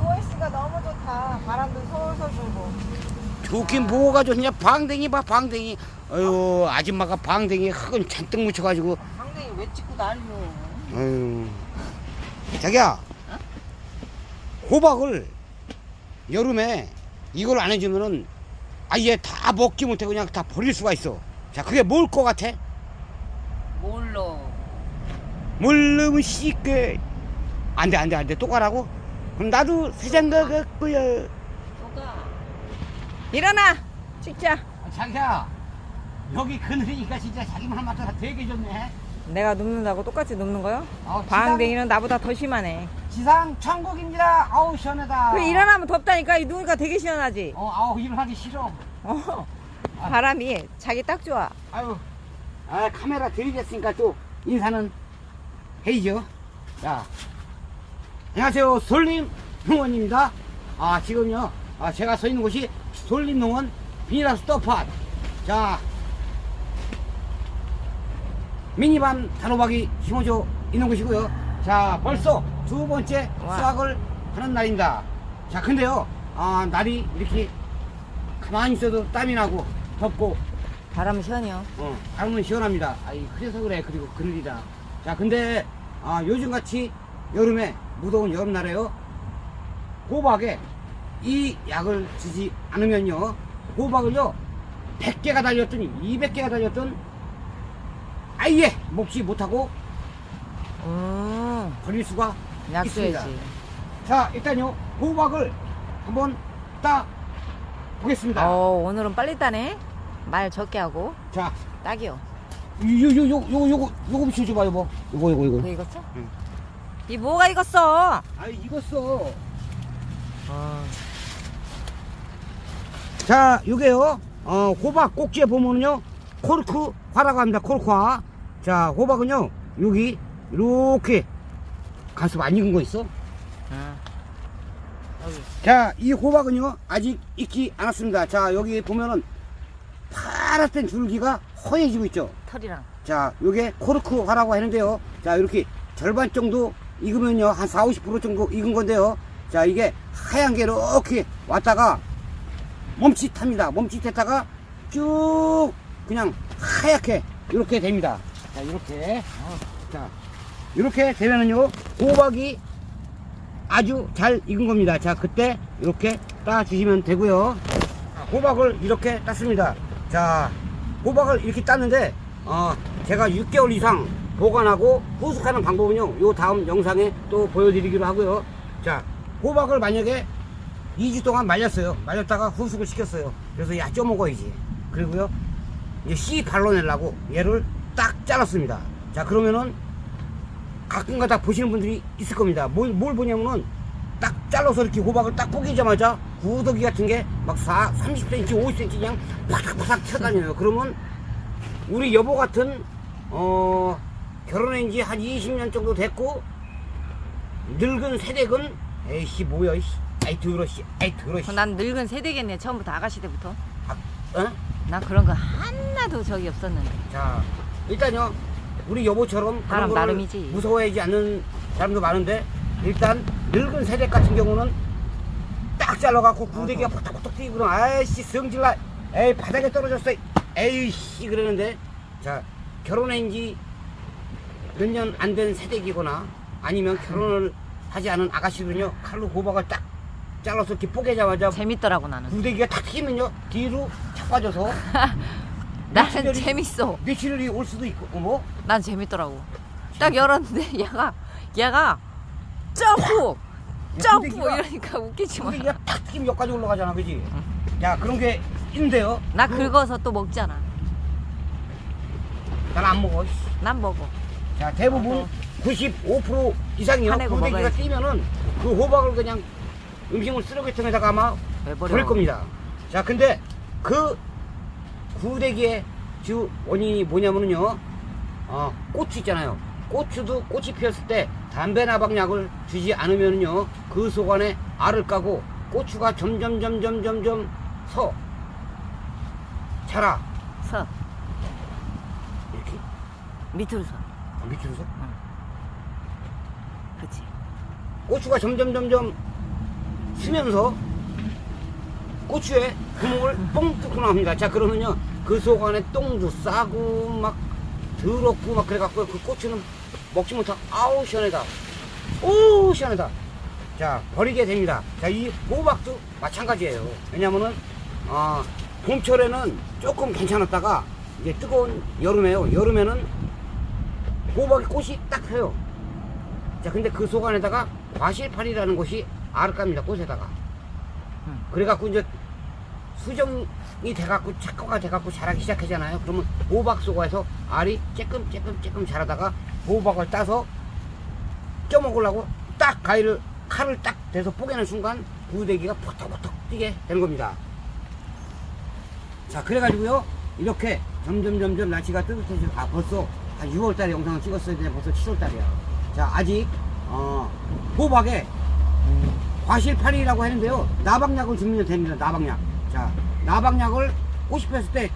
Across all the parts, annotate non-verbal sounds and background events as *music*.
누워있으니까 너무 좋다. 바람도 솔솔 불고. 좋긴 뭐가 좋냐 방댕이 봐 방댕이 어휴 아줌마가 방댕이 흙은 잔뜩 묻혀가지고 상대이 왜 찍고 난리요? 어휴 자기야 호박을 여름에 이걸 안 해주면은 아예 다 먹지 못해 그냥 다 버릴 수가 있어 자 그게 뭘 것 같아? 몰라. 물르면 씻게 안 돼 안 돼 안돼 똑가라고? 그럼 나도 세장가 누가? 일어나. 찍자. 자기야 여기 그늘이니까 진짜 자기 말만 다 되게 좋네. 내가 눕는다고 똑같이 눕는 거요? 어, 방댕이는 나보다 더 심하네. 지상 천국입니다. 아우 시원하다. 그 일어나면 덥다니까. 이 누우니까 되게 시원하지. 어 아우 일어나기 싫어. 어. 바람이 자기 딱 좋아. 아유, 아, 카메라 들이댔으니까 또 인사는 해야죠. 자, 안녕하세요. 솔림 농원입니다. 아, 지금요, 아, 제가 서 있는 곳이 솔림 농원 비닐하우스 떡팟. 자, 미니밤 단호박이 심어져 있는 곳이고요. 자, 벌써 두 번째 와. 수확을 하는 날입니다. 자, 근데요, 아, 날이 이렇게 가만히 있어도 땀이 나고 덥고 바람은 시원해요 어, 바람은 시원합니다. 아이, 그래서 그래. 그리고 그늘이다. 자, 근데, 아, 요즘같이 여름에, 무더운 여름날에요. 호박에 이 약을 주지 않으면요. 호박을요, 100개가 달렸더니 200개가 달렸던 아예 먹지 못하고 음 버릴 수가 있습니다. 약줘야지 자, 일단요, 호박을 한번 따 보겠습니다. 어 오늘은 빨리 따네 말 적게 하고 자, 딱이요 요, 요, 요, 요, 요거, 요거 비춰줘봐, 여보. 요거, 요거, 요거. 그 익었어? 응. 이 뭐가 익었어 아, 익었어. 어. 자, 요게요. 어, 호박 꼭지에 보면은요. 코르크 화라고 합니다. 코르크화. 자, 호박은요. 여기 이렇게 가슴 안 익은 거 있어? 아. 자, 이 호박은요. 아직 익지 않았습니다. 자, 여기 보면은 파랗던 줄기가 허해지고 있죠. 털이랑 자, 요게 코르크화라고 하는데요. 자, 이렇게 절반 정도 익으면요. 한 4, 50% 정도 익은 건데요. 자, 이게 하얀 게 이렇게 왔다가 멈칫합니다. 멈칫했다가 쭉 그냥 하얗게 이렇게 됩니다. 자, 이렇게. 어, 자, 이렇게 되면은요. 호박이 아주 잘 익은 겁니다. 자, 그때 이렇게 따 주시면 되고요. 자, 호박을 이렇게 땄습니다. 자, 호박을 이렇게 땄는데, 어, 제가 6개월 이상 보관하고 후숙하는 방법은요, 요 다음 영상에 또 보여드리기로 하고요. 자, 호박을 만약에 2주 동안 말렸어요. 말렸다가 후숙을 시켰어요. 그래서 야, 쪄 먹어야지. 그리고요, 이제 씨 발라내려고 얘를 딱 잘랐습니다. 자, 그러면은 가끔가다 보시는 분들이 있을 겁니다. 뭘, 뭘 보냐면은 딱 잘라서 이렇게 호박을 딱 뽀개자마자 구더기 같은 게막 4, 30cm, 50cm 그냥 바삭바삭 튀어다녀요. 그러면 우리 여보 같은, 어, 결혼한 지 한 20년 정도 됐고, 늙은 세댁은, 에이씨, 뭐야, 이씨. 아이, 더러, 씨. 아이, 더러, 씨. 난 늙은 세대겠네 처음부터 아가씨 때부터 어? 난 그런 거 하나도 적이 없었는데 자, 일단요, 우리 여보처럼 사람 그런 거를 나름이지. 무서워하지 않는 사람도 많은데, 일단 늙은 세대 같은 경우는 딱 잘라갖고 구데기가 포탁포탁 튀고 그럼 아이씨 성질나 에이 바닥에 떨어졌어 에이씨 그러는데 자 결혼한 지 몇 년 안된 세대기거나 아니면 결혼을 하지 않은 아가씨는요 칼로 호박을 딱 잘라서 이렇게 뽀개자마자 재밌더라고 나는. 구데기가 탁 튀면요 뒤로 착 빠져서 *laughs* 나는 며칠이- 재밌어. 며칠이 올 수도 있고 뭐 난 재밌더라고. 딱 열었는데 얘가 얘가 점프! 점프! 구데기가- 이러니까 웃기지 마. 구데기가 탁 튀면 여기까지 올라가잖아 그지? 야 그런 게 있는데요? 나 긁어서 또 먹잖아. 난 안 먹어 씨. 난 먹어. 자 대부분 95% 이상이요 화내고 먹어야지. 뛰면은 그 호박을 그냥 음식물 쓰레기통에다가 아마 버려? 버릴 겁니다. 자 근데 그 구데기의 주 원인이 뭐냐면요. 어, 고추 있잖아요. 고추도 꽃이 피었을 때 담배 나방약을 주지 않으면요. 그 속 안에 알을 까고 고추가 점점 점점 점점 서. 자라. 서. 이렇게. 밑으로 서. 서 그렇지. 고추가 점점 점점 쓰면서 고추에 구멍을 뻥 뚫고 나옵니다. 자, 그러면요. 그 속 안에 똥도 싸고 막 더럽고 막 그래갖고 그 고추는 먹지 못하고 아우 시원하다. 오 시원하다. 자, 버리게 됩니다. 자, 이 호박도 마찬가지예요. 왜냐면은 아, 봄철에는 조금 괜찮았다가 이제 뜨거운 여름에요. 여름에는 호박이 꽃이 딱 펴요. 자, 근데 그 속 안에다가 과실팔이라는 것이 알을 깝니다. 꽃에다가. 음. 그래갖고 이제 수정이 돼갖고 착화가 돼갖고 자라기 시작하잖아요. 그러면 호박 속에서 알이 쬐끔 쬐끔 쬐끔 자라다가 호박을 따서 쪄먹으려고 딱 가위를 칼을 딱 대서 뽀개는 순간 구데기가 포덕포덕 뛰게 되는 겁니다. 자 그래가지고요 이렇게 점점 점점 날씨가 뜨뜻해지고 아 벌써 한 6월달에 영상을 찍었어야 되는데 벌써 7월달이야. 자 아직 어, 호박에 과실팔이라고 하는데요. 나박약을 주면 됩니다. 나박약. 자, 나박약을 꽃이 폈을 때쫙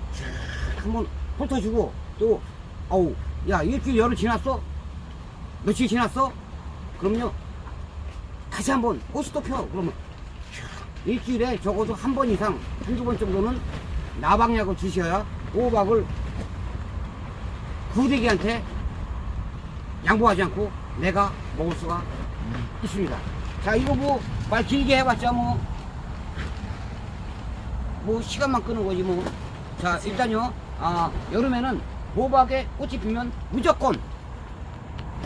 한번 훑어주고 또, 어우, 야, 일주일 열흘 지났어? 며칠 지났어? 그럼요. 다시 한번 꽃이 또 펴. 그러면 쫙 일주일에 적어도 한 번 이상, 한두 번 정도는 나박약을 주셔야 호박을 구데기한테 양보하지 않고 내가 먹을 수가 있습니다. 자, 이거 뭐, 말 길게 해봤자 뭐, 뭐, 시간만 끄는 거지 뭐. 자, 일단요, 아, 여름에는 호박에 꽃이 피면 무조건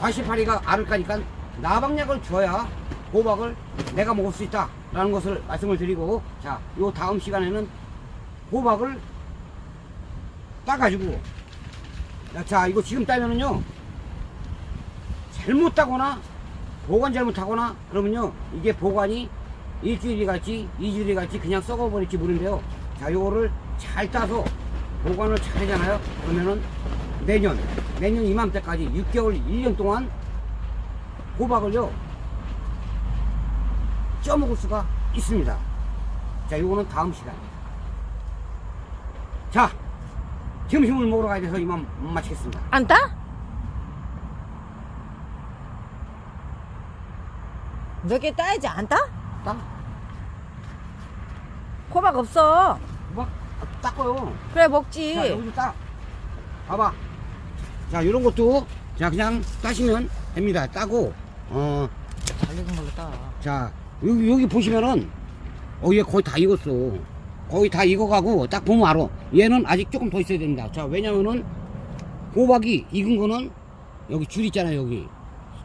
과시파리가 알을 까니까 나박약을 줘야 호박을 내가 먹을 수 있다. 라는 것을 말씀을 드리고, 자, 요 다음 시간에는 호박을 따가지고, 자, 이거 지금 따면은요, 잘못 따거나 보관 잘못하거나 그러면요 이게 보관이 일주일이 갈지 이주일이 갈지 그냥 썩어버릴지 모르는데요. 자 요거를 잘 따서 보관을 잘 하잖아요. 그러면은 내년 내년 이맘때까지 6개월 1년 동안 호박을요 쪄먹을 수가 있습니다. 자 요거는 다음 시간에. 자 점심을 먹으러 가야 돼서 이만 마치겠습니다 안 따? 몇 개 따야지 안 따? 따 호박 없어. 호박 닦아요 그래 먹지. 자, 여기도 따. 봐봐. 자, 요런 것도, 자, 그냥 따시면 됩니다. 따고, 어, 잘 익은 걸로 따. 자, 여기, 여기 보시면은, 어, 얘 거의 다 익었어. 거의 다 익어가고, 딱 보면 알아. 얘는 아직 조금 더 있어야 됩니다. 자, 왜냐면은, 호박이 익은 거는, 여기 줄 있잖아요, 여기.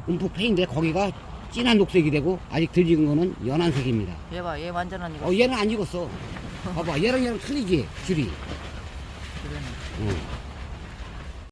움푹 패인데, 거기가 진한 녹색이 되고, 아직 덜 익은 거는 연한 색입니다. 얘 봐, 얘 완전 안 익었어. 어, 얘는 안 익었어. 봐봐, 얘랑 얘랑 틀리지, 줄이. 그러네. 응.